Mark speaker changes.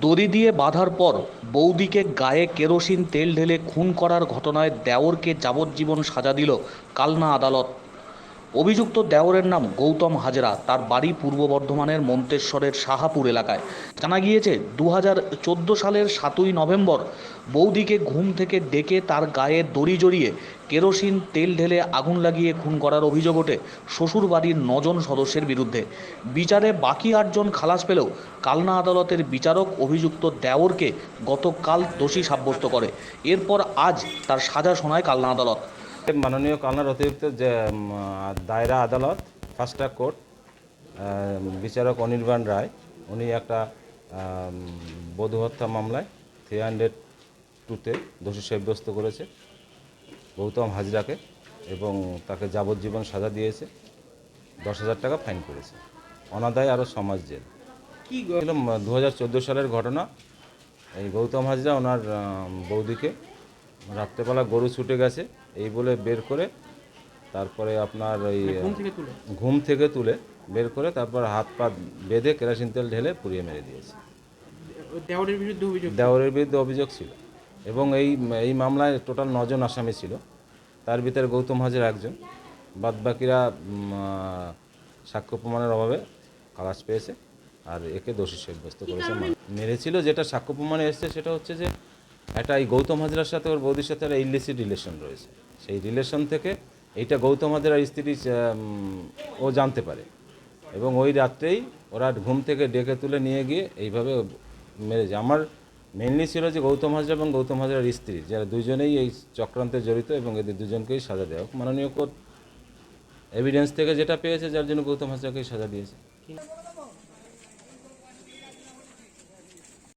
Speaker 1: দড়ি দিয়ে বাঁধার পর বৌদিকে গায়ে কেরোসিন তেল ঢেলে খুন করার ঘটনায় দেওরকে যাবজ্জীবন সাজা দিল কালনা আদালত। অভিযুক্ত দেওরের নাম গৌতম হাজরা। তার বাড়ি পূর্ব বর্ধমানের মন্তেশ্বরের সাহাপুর এলাকায়। জানা গিয়েছে দু হাজার চোদ্দ সালের সাতই নভেম্বর বৌদিকে ঘুম থেকে ডেকে তার গায়ে দড়ি জড়িয়ে কেরোসিন, তেল ঢেলে আগুন লাগিয়ে খুন করার অভিযোগ ওঠে শ্বশুর বাড়ির নজন সদস্যের বিরুদ্ধে। বিচারে বাকি আটজন খালাস পেলেও কালনা আদালতের বিচারক অভিযুক্ত দেওরকে গতকাল দোষী সাব্যস্ত করে। এরপর আজ তার সাজা শোনায় কালনা আদালত।
Speaker 2: মাননীয় কালনার অতিরিক্ত যে দায়রা আদালত ফার্স্ট ট্র্যাক কোর্ট বিচারক অনির্বাণ রায় উনি একটা বধূ হত্যা মামলায় থ্রি হান্ড্রেড টুতে দোষী সাব্যস্ত করেছে গৌতম হাজরাকে এবং তাকে যাবজ্জীবন সাজা দিয়েছে দশ হাজার টাকা ফাইন করেছে। অনাদায় আরও সমাজ জেল।
Speaker 3: কি
Speaker 2: দু হাজার চোদ্দ সালের ঘটনা এই গৌতম হাজরা ওনার বৌদিকে রাত্রেবেলা গরু ছুটে গেছে এই বলে বের করে তারপরে আপনার ওই
Speaker 3: ঘুম থেকে তুলে?
Speaker 2: ঘুম থেকে তুলে বের করে তারপর হাত পা বেঁধে কেরাসিন তেল ঢেলে পুড়িয়ে মেরে দিয়েছে।
Speaker 3: দেওয়ারের বিরুদ্ধে অভিযোগ
Speaker 2: দেওরের বিরুদ্ধে অভিযোগ ছিল। এবং এই এই মামলায় টোটাল নজন আসামি ছিল। তার ভিতরে গৌতম হাজার একজন। বাদবাকিরা সাক্ষ্য প্রমাণের অভাবে খালাস পেয়েছে। আর একে দোষী সাব্যস্ত করেছে। মেরেছিল যেটা সাক্ষ্য প্রমাণে এসছে সেটা হচ্ছে যে একটা এই গৌতম হাজরার সাথে ওর বৌদির সাথে একটা ইলিসিট রিলেশন রয়েছে। সেই রিলেশন থেকে এইটা গৌতম হাজরার স্ত্রী ও জানতে পারে। এবং ওই রাত্রেই ওরা ঘুম থেকে ডেকে তুলে নিয়ে গিয়ে এইভাবে মেরেছে আমার মেনলি ছিল যে গৌতম হাজরা এবং গৌতম হাজরার স্ত্রী, যারা দুজনেই এই চক্রান্তে জড়িত এবং এদের দুজনকেই সাজা দেওয়া হোক। মাননীয় কোর্ট এভিডেন্স থেকে যেটা পেয়েছে, যার জন্য গৌতম হাজরাকেই সাজা দিয়েছে।